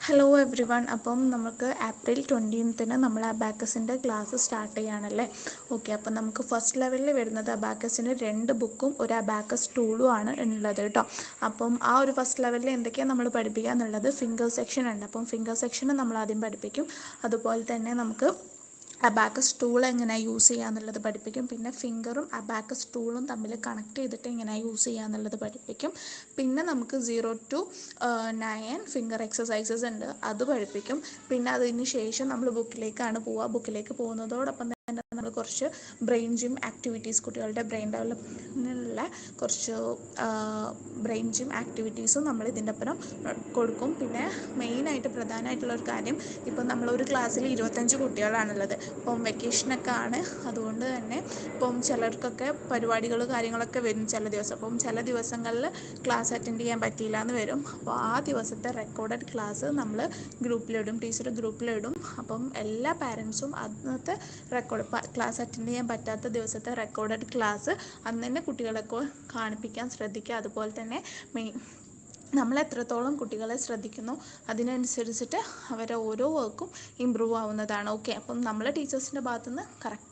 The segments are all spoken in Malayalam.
ഹലോ എവ്രി വൺ അപ്പം നമുക്ക് ഏപ്രിൽ ട്വന്റീൻത്തിന് നമ്മൾ അബാക്കസിന്റെ ക്ലാസ് സ്റ്റാർട്ട് ചെയ്യാണല്ലേ? ഓക്കെ അപ്പം നമുക്ക് ഫസ്റ്റ് ലെവലിൽ വരുന്നത് അബാക്കസിന് രണ്ട് ബുക്കും ഒരു അബാക്കസ് ടൂളും ആണ് ഉള്ളത് കേട്ടോ അപ്പം ആ ഒരു ഫസ്റ്റ് ലെവലിൽ എന്തൊക്കെയാണ് നമ്മൾ പഠിപ്പിക്കുക എന്നുള്ളത് ഫിംഗർ സെക്ഷൻ ഉണ്ട്. അപ്പം ഫിംഗർ സെക്ഷന് നമ്മൾ ആദ്യം പഠിപ്പിക്കും. അതുപോലെ തന്നെ നമുക്ക് അബാക്കസ് ടൂൾ എങ്ങനെ യൂസ് ചെയ്യുക എന്നുള്ളത് പഠിപ്പിക്കും. പിന്നെ ഫിംഗറും അബാക്കസ് ടൂളും തമ്മിൽ കണക്ട് ചെയ്തിട്ട് എങ്ങനെയാണ് യൂസ് ചെയ്യുക എന്നുള്ളത് പഠിപ്പിക്കും. പിന്നെ നമുക്ക് zero two nine finger exercises ഉണ്ട്. അത് പഠിപ്പിക്കും. പിന്നെ അതിന് ശേഷം നമ്മൾ ബുക്കിലേക്കാണ് പോവുക. ബുക്കിലേക്ക് പോകുന്നതോടൊപ്പം തന്നെ നമ്മൾ കുറച്ച് ബ്രെയിൻ ജിം ആക്ടിവിറ്റീസ് കുട്ടികളുടെ ബ്രെയിൻ ഡെവലപ്മെന്റിനുള്ള കുറച്ച് ബ്രെയിൻ ജിം ആക്ടിവിറ്റീസും നമ്മൾ ഇതിന്റെ ഒപ്പം കൊടുക്കും. പിന്നെ മെയിനായിട്ട് പ്രധാനമായിട്ടുള്ള ഒരു കാര്യം ഇപ്പം നമ്മളൊരു ക്ലാസ്സിൽ ഇരുപത്തഞ്ച് കുട്ടികളാണുള്ളത്. ഇപ്പം വെക്കേഷനൊക്കെ ആണ്. അതുകൊണ്ട് തന്നെ ഇപ്പം ചിലർക്കൊക്കെ പരിപാടികൾ കാര്യങ്ങളൊക്കെ വരും ചില ദിവസം. അപ്പം ചില ദിവസങ്ങളിൽ ക്ലാസ് അറ്റൻഡ് ചെയ്യാൻ പറ്റിയില്ല എന്ന് വരും. അപ്പോൾ ആ ദിവസത്തെ റെക്കോർഡഡ് ക്ലാസ് നമ്മൾ ഗ്രൂപ്പിലിടും ടീച്ചർ ഗ്രൂപ്പിലിടും അപ്പം എല്ലാ പാരൻസും അന്നത്തെ റെക്കോർഡ് ക്ലാസ് അറ്റൻഡ് ചെയ്യാൻ പറ്റാത്ത ദിവസത്തെ റെക്കോർഡഡ് ക്ലാസ് അന്ന് തന്നെ കുട്ടികളൊക്കെ കാണിപ്പിക്കാൻ ശ്രദ്ധിക്കുക. അതുപോലെ തന്നെ മെയിൻ നമ്മൾ എത്രത്തോളം കുട്ടികളെ ശ്രദ്ധിക്കുന്നു അതിനനുസരിച്ചിട്ട് അവരെ ഓരോ വർക്കും ഇമ്പ്രൂവ് ആവുന്നതാണ്. ഓക്കെ അപ്പം നമ്മൾ ടീച്ചേഴ്സിന്റെ ഭാഗത്തുനിന്ന്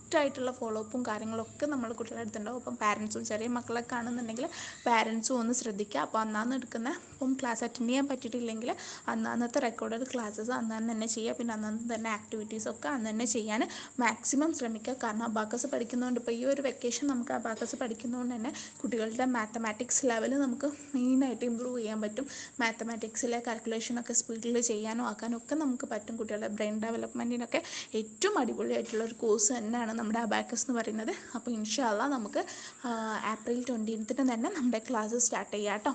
കറക്റ്റായിട്ടുള്ള ഫോളോ അപ്പും കാര്യങ്ങളൊക്കെ നമ്മൾ കുട്ടികളുടെ അടുത്തുണ്ടാവും അപ്പം പാരൻസും ചെറിയ മക്കളൊക്കെ ആണെന്നുണ്ടെങ്കിൽ പാരൻസും ഒന്ന് ശ്രദ്ധിക്കുക. അപ്പോൾ അന്നാന്ന് എടുക്കുന്ന ഇപ്പം ക്ലാസ് അറ്റൻഡ് ചെയ്യാൻ പറ്റിയിട്ടില്ലെങ്കിൽ അന്നാന്നത്തെ റെക്കോർഡഡ് ക്ലാസ്സസ് അന്നാന്ന് തന്നെ ചെയ്യുക. പിന്നെ അന്നാന്ന് തന്നെ ആക്ടിവിറ്റീസ് ഒക്കെ അന്ന് തന്നെ ചെയ്യാൻ മാക്സിമം ശ്രമിക്കുക. കാരണം അബാക്കസ് പഠിക്കുന്നതുകൊണ്ട് ഇപ്പോൾ ഈ ഒരു വെക്കേഷൻ നമുക്ക് അബാക്കസ് പഠിക്കുന്നതുകൊണ്ട് തന്നെ കുട്ടികളുടെ മാത്തമാറ്റിക്സ് ലെവൽ നമുക്ക് മെയിനായിട്ട് ഇമ്പ്രൂവ് ചെയ്യാൻ പറ്റും. മാത്തമാറ്റിക്സിലെ കാൽക്കുലേഷനൊക്കെ സ്പീഡിൽ ചെയ്യാനും ആക്കാനും ഒക്കെ നമുക്ക് പറ്റും. കുട്ടികളുടെ ബ്രെയിൻ ഡെവലപ്മെന്റിനൊക്കെ ഏറ്റവും അടിപൊളിയായിട്ടുള്ള ഒരു കോഴ്സ് തന്നെയാണ് നമ്മുടെ അബാക്കസ് എന്ന് പറയുന്നത്. അപ്പോൾ ഇൻഷാല്ല നമുക്ക് ഏപ്രിൽ ട്വന്റീൻത്തിന് തന്നെ നമ്മുടെ ക്ലാസ് സ്റ്റാർട്ട് ചെയ്യാം കേട്ടോ